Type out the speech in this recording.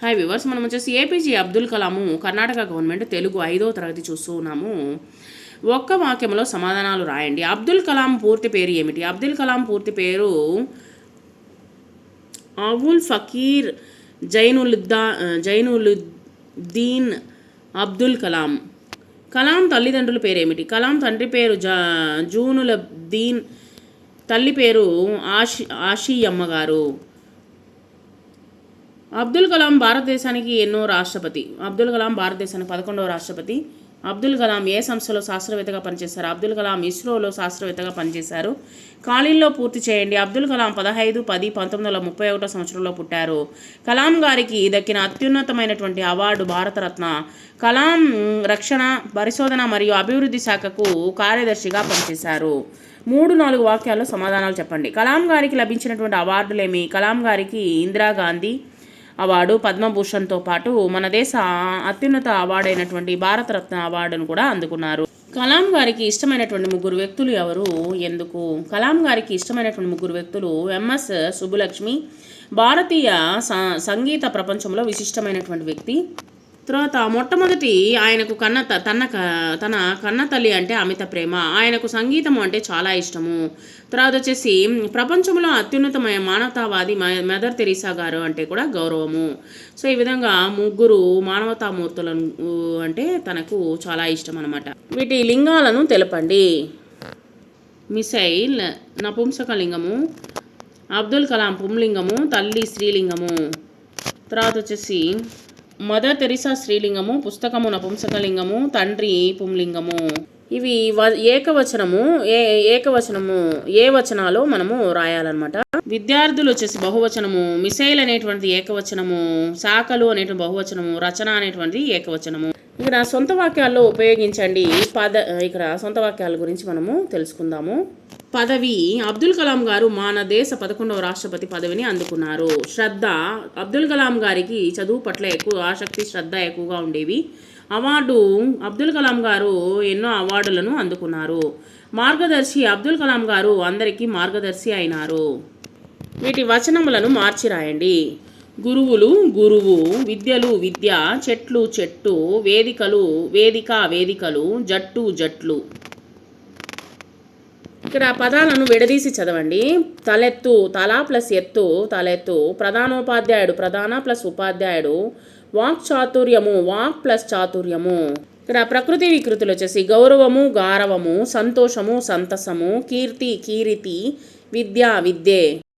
Hi viewers మనం వచ్చేసి APJ Abdul Kalam Karnataka government Telugu ఐదో తరగతి చూస్తూ ఉన్నాము. ఒక్క వాక్యంలో సమాధానాలు రాయండి. అబ్దుల్ కలాం పూర్తి పేరు ఏమిటి? అబ్దుల్ కలాం పూర్తి పేరు అవుల్ ఫకీర్ జైనులుద్దా జైనులుద్దీన్ అబ్దుల్ కలాం. కలాం తల్లిదండ్రుల పేరేమిటి కలాం తండ్రి పేరు జ జూనులద్దీన్ తల్లి పేరు ఆషి ఆషియమ్మ గారు. అబ్దుల్ కలాం భారతదేశానికి ఎన్నో రాష్ట్రపతి. అబ్దుల్ కలాం భారతదేశానికి పదకొండవ రాష్ట్రపతి. అబ్దుల్ కలాం ఏ సంస్థలో శాస్త్రవేత్తగా పనిచేశారు? అబ్దుల్ కలాం ఇస్రోలో శాస్త్రవేత్తగా పనిచేశారు. ఖాళీల్లో పూర్తి చేయండి. అబ్దుల్ కలాం పదహైదు పది పంతొమ్మిది వందల ముప్పై ఒకటో సంవత్సరంలో పుట్టారు. కలాం గారికి దక్కిన అత్యున్నతమైనటువంటి అవార్డు భారతరత్న కలాం రక్షణ పరిశోధన మరియు అభివృద్ధి శాఖకు కార్యదర్శిగా పనిచేశారు. మూడు నాలుగు వాక్యాల్లో సమాధానాలు చెప్పండి. కలాం గారికి లభించినటువంటి అవార్డులేమి? కలాం గారికి ఇందిరాగాంధీ అవార్డు పద్మభూషణ్తో పాటు మన దేశ అత్యున్నత అవార్డు అయినటువంటి భారతరత్న అవార్డును కూడా అందుకున్నారు. కలాం గారికి ఇష్టమైనటువంటి ముగ్గురు వ్యక్తులు ఎవరు? ఎందుకు? కలాం గారికి ఇష్టమైనటువంటి ముగ్గురు వ్యక్తులు ఎంఎస్ సుబ్బులక్ష్మి భారతీయ స- సంగీత ప్రపంచంలో విశిష్టమైనటువంటి వ్యక్తి. తర్వాత మొట్టమొదటి ఆయనకు కన్న త- తన క- తన కన్న తల్లి అంటే అమిత ప్రేమ. ఆయనకు సంగీతం అంటే చాలా ఇష్టము. తర్వాత వచ్చేసి ప్రపంచంలో అత్యున్నతమైన మానవతావాది మ- మదర్ తెరీసా గారు అంటే కూడా గౌరవము. సో ఈ విధంగా ముగ్గురు మానవతామూర్తులను అంటే తనకు చాలా ఇష్టం అనమాట వీటి లింగాలను తెలపండి. మిసైల్ నపుంసకలింగము అబ్దుల్ కలాం పుంలింగము తల్లి స్త్రీలింగము. తర్వాత వచ్చేసి మదర్ తెరిసా స్త్రీలింగము పుస్తకము నపుంసకలింగము తండ్రి పుంలింగము. ఇవి వ- ఏకవచనము ఏ ఏకవచనము ఏ వచనాలో మనము రాయాలన్నమాట. విద్యార్థులు వచ్చేసి బహువచనము మిసైల్ అనేటువంటి ఏకవచనము శాఖలు అనేటువంటి బహువచనము రచన అనేటువంటి ఏకవచనము. ఇక్కడ సొంత వాక్యాల్లో ఉపయోగించండి పద ఇక్కడ సొంత వాక్యాల గురించి మనము తెలుసుకుందాము. పదవి అబ్దుల్ కలాం గారు మన దేశ పదకొండవ రాష్ట్రపతి పదవిని అందుకున్నారు. శ్రద్ధ అబ్దుల్ కలాం గారికి చదువు పట్ల ఎక్కువ ఆసక్తి శ్రద్ధ ఎక్కువగా ఉండేవి. అవార్డు అబ్దుల్ కలాం గారు ఎన్నో అవార్డులను అందుకున్నారు. మార్గదర్శి అబ్దుల్ కలాం గారు అందరికీ మార్గదర్శి అయినారు. వీటి వచనములను మార్చి రాయండి. గురువులు గురువు విద్యలు విద్య చెట్లు చెట్టు వేదికలు వేదిక వేదికలు జట్టు జట్లు. ఇక్కడ పదాలను విడదీసి చదవండి. తలెత్తు తల ప్లస్ ఎత్తు తలెత్తు ప్రధానోపాధ్యాయుడు ప్రధాన ప్లస్ ఉపాధ్యాయుడు వాక్ చాతుర్యము వాక్ ప్లస్ చాతుర్యము. ఇక్కడ ప్రకృతి వికృతులు వచ్చేసి గౌరవము గారవము సంతోషము సంతసము కీర్తి కీరితి విద్య విద్యే.